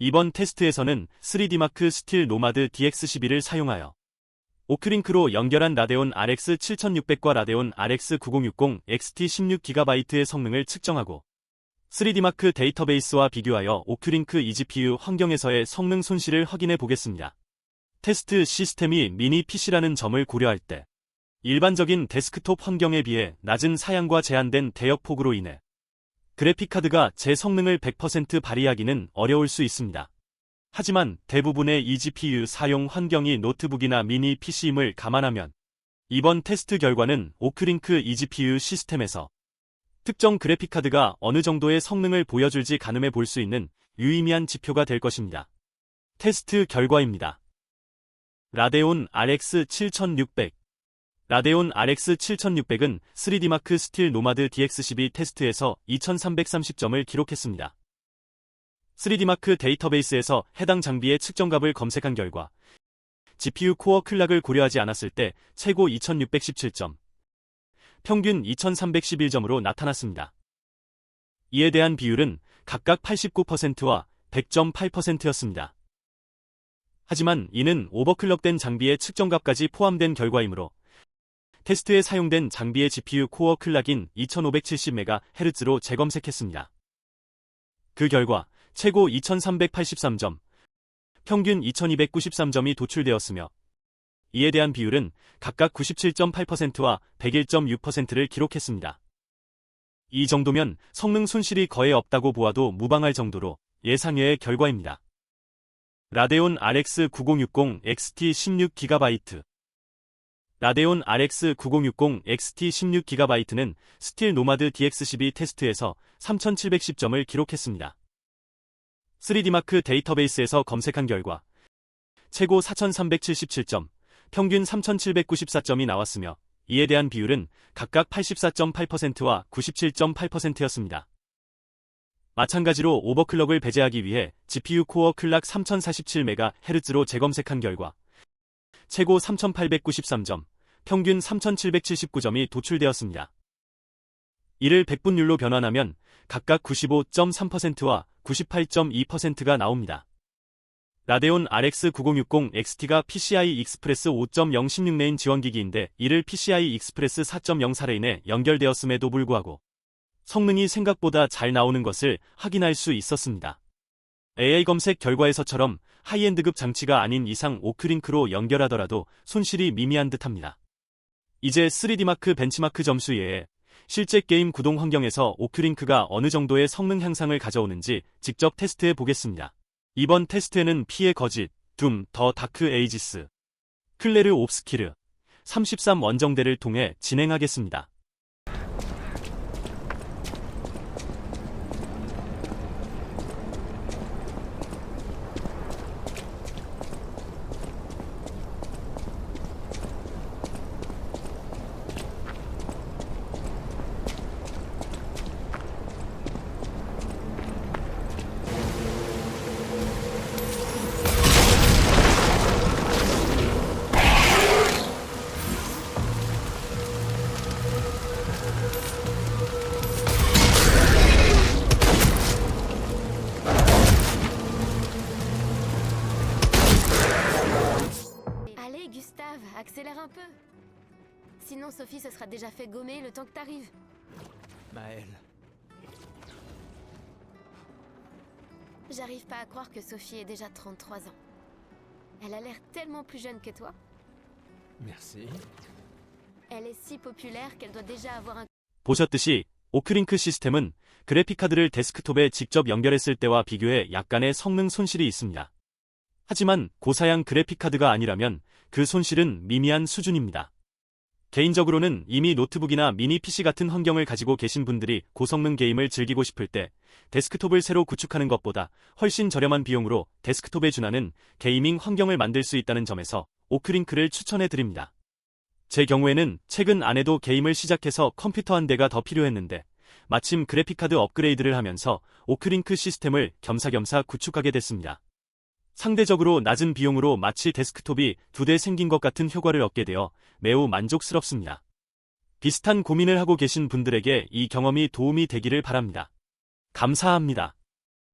이번 테스트에서는 3D마크 스틸 노마드 DX12를 사용하여 오크링크로 연결한 라데온 RX 7600과 라데온 RX 9060 XT 16GB의 성능을 측정하고 3D마크 데이터베이스와 비교하여 오크링크 eGPU 환경에서의 성능 손실을 확인해 보겠습니다. 테스트 시스템이 미니 PC라는 점을 고려할 때 일반적인 데스크톱 환경에 비해 낮은 사양과 제한된 대역 폭으로 인해 그래픽카드가 제 성능을 100% 발휘하기는 어려울 수 있습니다. 하지만 대부분의 eGPU 사용 환경이 노트북이나 미니 PC임을 감안하면 이번 테스트 결과는 오크링크 eGPU 시스템에서 특정 그래픽카드가 어느 정도의 성능을 보여줄지 가늠해 볼 수 있는 유의미한 지표가 될 것입니다. 테스트 결과입니다. 라데온 RX 7600 라데온 RX 7600은 3D마크 스틸 노마드 DX12 테스트에서 2330점을 기록했습니다. 3D마크 데이터베이스에서 해당 장비의 측정값을 검색한 결과 GPU 코어 클락을 고려하지 않았을 때 최고 2617점, 평균 2311점으로 나타났습니다. 이에 대한 비율은 각각 89%와 100.8%였습니다. 하지만 이는 오버클럭된 장비의 측정값까지 포함된 결과이므로 테스트에 사용된 장비의 GPU 코어 클락인 2570MHz로 재검색했습니다. 그 결과 최고 2383점, 평균 2293점이 도출되었으며 이에 대한 비율은 각각 97.8%와 101.6%를 기록했습니다. 이 정도면 성능 손실이 거의 없다고 보아도 무방할 정도로 예상외의 결과입니다. 라데온 RX 9060 XT 16GB 라데온 RX 9060 XT 16GB는 스틸 노마드 DX12 테스트에서 3710점을 기록했습니다. 3D마크 데이터베이스에서 검색한 결과 최고 4377점, 평균 3794점이 나왔으며 이에 대한 비율은 각각 84.8%와 97.8%였습니다. 마찬가지로 오버클럭을 배제하기 위해 GPU 코어 클락 3047MHz로 재검색한 결과 최고 3,893점, 평균 3,779점이 도출되었습니다. 이를 100분율로 변환하면 각각 95.3%와 98.2%가 나옵니다. 라데온 RX 9060 XT가 PCI 익스프레스 5.0 16레인 지원기기인데 이를 PCI 익스프레스 4.0 4레인에 연결되었음에도 불구하고 성능이 생각보다 잘 나오는 것을 확인할 수 있었습니다. AI 검색 결과에서처럼 하이엔드급 장치가 아닌 이상 오크링크로 연결하더라도 손실이 미미한 듯합니다. 이제 3D마크 벤치마크 점수 외에 실제 게임 구동 환경에서 오크링크가 어느 정도의 성능 향상을 가져오는지 직접 테스트해 보겠습니다. 이번 테스트에는 피해 거짓, 둠, 더 다크 에이지스, 클레르 옵스키르, 33 원정대를 통해 진행하겠습니다. Accélère un peu. Sinon, Sophie se sera déjà fait gommer le temps que t'arrives. Maël, J'arrive pas à croire que Sophie ait déjà 33 ans. Elle a l'air tellement plus jeune que toi. merci. Elle est si populaire qu'elle doit déjà avoir un 보셨듯이 오크링크 시스템은 그래픽카드를 데스크톱에 직접 연결했을 때와 비교해 약간의 성능 손실이 있습니다. 하지만 고사양 그래픽카드가 아니라면 그 손실은 미미한 수준입니다. 개인적으로는 이미 노트북이나 미니 PC 같은 환경을 가지고 계신 분들이 고성능 게임을 즐기고 싶을 때 데스크톱을 새로 구축하는 것보다 훨씬 저렴한 비용으로 데스크톱에 준하는 게이밍 환경을 만들 수 있다는 점에서 오크링크를 추천해 드립니다. 제 경우에는 최근 아내도 게임을 시작해서 컴퓨터 한 대가 더 필요했는데 마침 그래픽카드 업그레이드를 하면서 오크링크 시스템을 겸사겸사 구축하게 됐습니다. 상대적으로 낮은 비용으로 마치 데스크톱이 두 대 생긴 것 같은 효과를 얻게 되어 매우 만족스럽습니다. 비슷한 고민을 하고 계신 분들에게 이 경험이 도움이 되기를 바랍니다. 감사합니다.